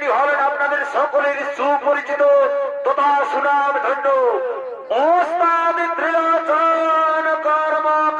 ইনি হলেন আপনাদের সকলের সুপরিচিত তথা সুনাম ধন্য ওস্তাদ কর্মকার।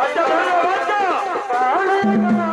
வட்ட வட்ட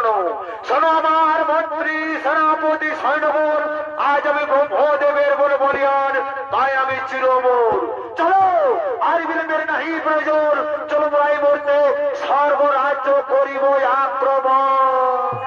শোনো শোনো আমার মন্ত্রী, সেনাপতি সৈন্যবর, আজ আমি ব্রহ্মদেবের বলে বলিয়ান, তাই আমি চিরমোর। চলো, আর বিলম্বের নাহি প্রয়োজন, চলো ভাই মরতে সর্বরাজ্য করিব আক্রমণ।